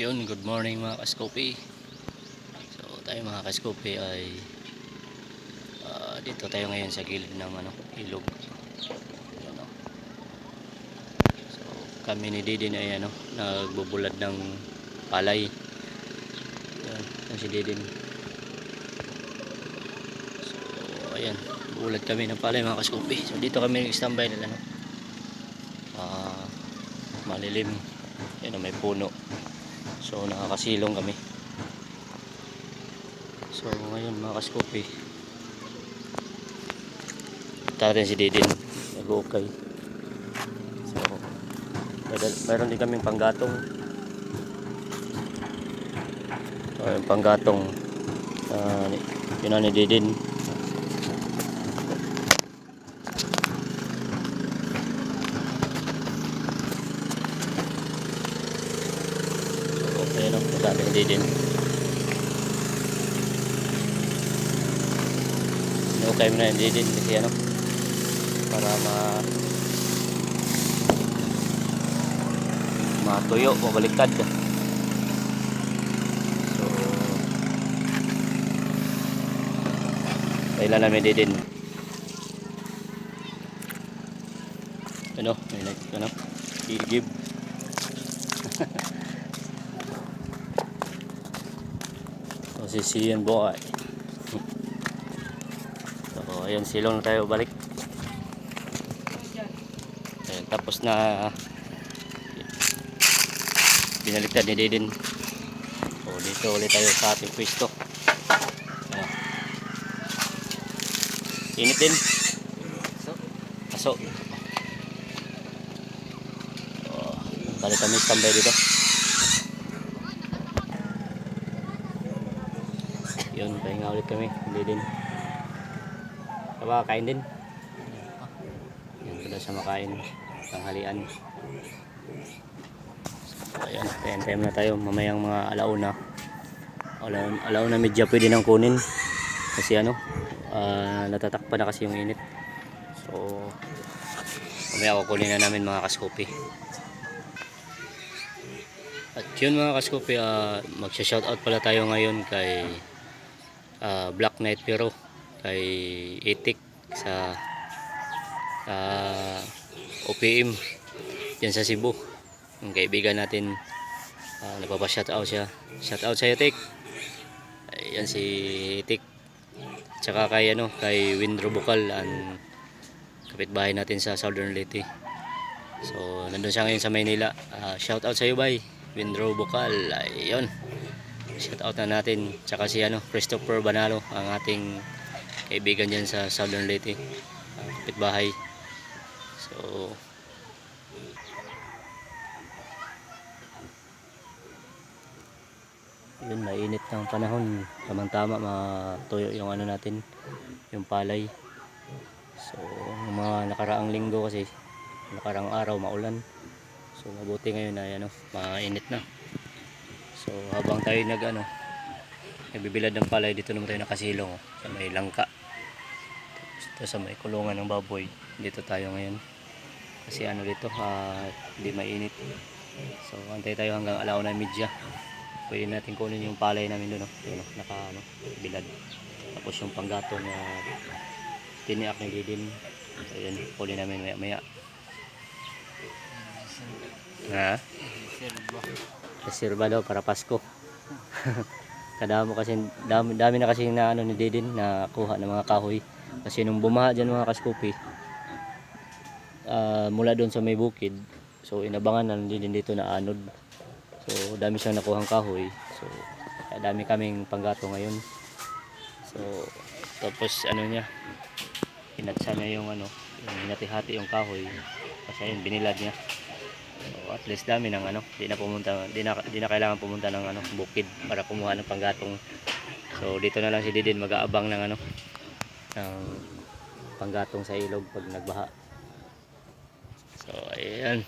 Yun, good morning mga kaskopi. So tayo mga kaskopi ay ah, dito tayo ngayon sa gilid ng ano, ilog. Yun, oh. So kami ni Didin ay ano, nagbubulad ng palay. Yan si Didin. So ayan, bulad kami ng palay mga kaskopi. So dito kami nag-standby nila no. Ah, malilim. Yan, oh, may puno. So nakakasilong kami. So ngayon mga kaskopi. Punta si Didin. Nag-ukay. So meron din kaming panggatong. So yung panggatong uh, yun na ni Didin. So okay no, madami ni Didin. Okay mo na yung Didin kasi ano para ma matuyo o baliktad so kailan namin didin ano may nag ano? Igib so sisiyan boy so ayun silong na tayo balik Ayan, tapos na binaliktad ni Didin. So dito ulit tayo sa ating pwesto. Init din. Aso. Oh, balik kami standby dito. Yun, pahinga ulit kami. Hindi din. Kaba, kain din. Yan pala sa makain. Tanghalian. So, ayan, time time na tayo. Mamayang mga alauna. Alauna, alauna medya pwede nang kunin. Kasi ano, ah, natatakpan na kasi yung init. So, mamaya kukunin na namin mga kaskopi. At yun mga kaskopi, uh, magsha-shoutout pala tayo ngayon kay ah, Black Knight Pero, kay Itik sa ah, OPM yan sa Cebu. Ang kaibigan natin uh, nagpapa-shoutout siya. Shoutout sa'yo Tik yan si Tik tsaka kay ano kay Windro Bukal ang kapitbahay natin sa Southern Leyte. So nandun siya ngayon sa Maynila. Uh, shoutout sa'yo bay. Windro Bukal. Ayun shoutout na natin. Tsaka si ano Christopher Banalo ang ating kaibigan dyan sa Southern Leyte uh, kapitbahay. So yun mainit ng panahon. Tamang tama matuyo yung ano natin yung palay. So yung mga nakaraang linggo kasi nakaraang araw maulan. So mabuti ngayon na ano mainit na so habang tayo nag ano nagbibilad ng palay dito naman tayo nakasilong oh, sa may langka dito sa may kulungan ng baboy dito tayo ngayon kasi ano dito ah, hindi mainit so antay tayo hanggang alauna media pwede natin kunin yung palay namin doon no? Yun, no? naka ano, bilad tapos yung panggato na tiniak ni Didin so yun kunin namin maya maya ha reserva daw para Pasko. Kadamo kasi dami, dami na kasi na ano ni Didin na kuha ng mga kahoy. Kasi nung bumaha dyan mga kaskupi ah, mula doon sa may bukid so inabangan na din dito na anod. So dami siyang nakuhang kahoy. So dami kaming panggato ngayon. So tapos ano niya hinatsa niya yung ano yung hinati-hati yung kahoy. Kasi ayun binilad niya so at least dami ng ano di na pumunta di na, di na kailangan pumunta ng ano bukid para kumuha ng panggatong so dito na lang si Didin mag-aabang ng ano ng panggatong sa ilog pag nagbaha so ayan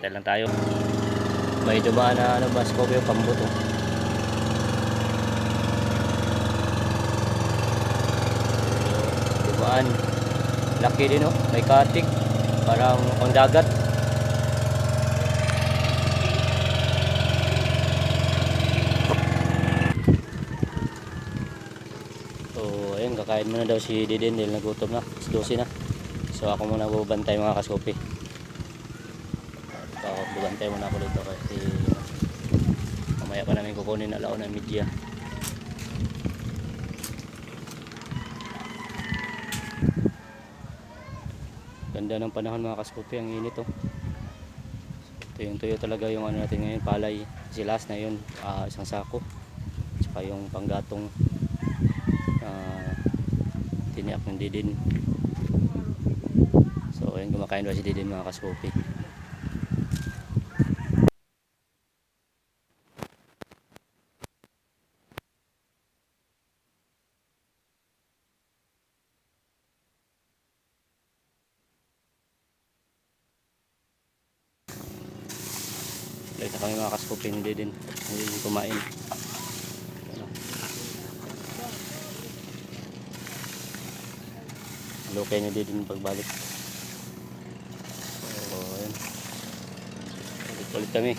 Hintay lang tayo. May dumaan na ano ba, Scorpio pambuto. Dumaan laki din oh. May katik. Parang ang dagat. So ayun kakain muna daw si Deden dahil nagutom na. Is 12 na. So ako muna bubantay mga kasopi bubantay muna ako dito kasi mamaya pa namin kukunin. Na laon ng media Ganda ng panahon mga kaskopi, ang init oh. Tuyong tuyo talaga yung ano natin ngayon, palay. Kasi last na yun, ah, isang sako. Tsaka yung panggatong ah, tiniyak ng didin. So ayun, kumakain ba si didin mga kaskopi. Late na kami mga kaskopi, hindi din. Hindi din kumain. Lukay na din pagbalik. So, ayun. Ulit-ulit kami.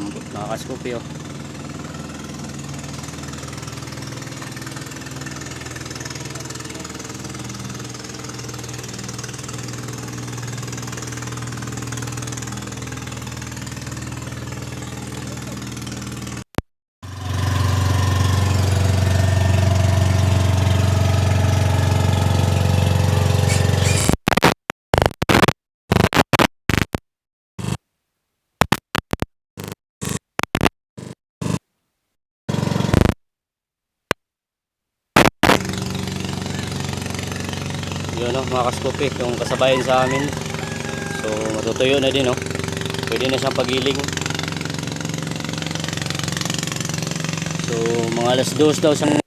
Ambot mga kaskopi oh. Oh, mga kaskopi, yung kasabayan sa amin. So matutuyo na din oh. Pwede na siyang pagiling. So mga alas dos daw siyang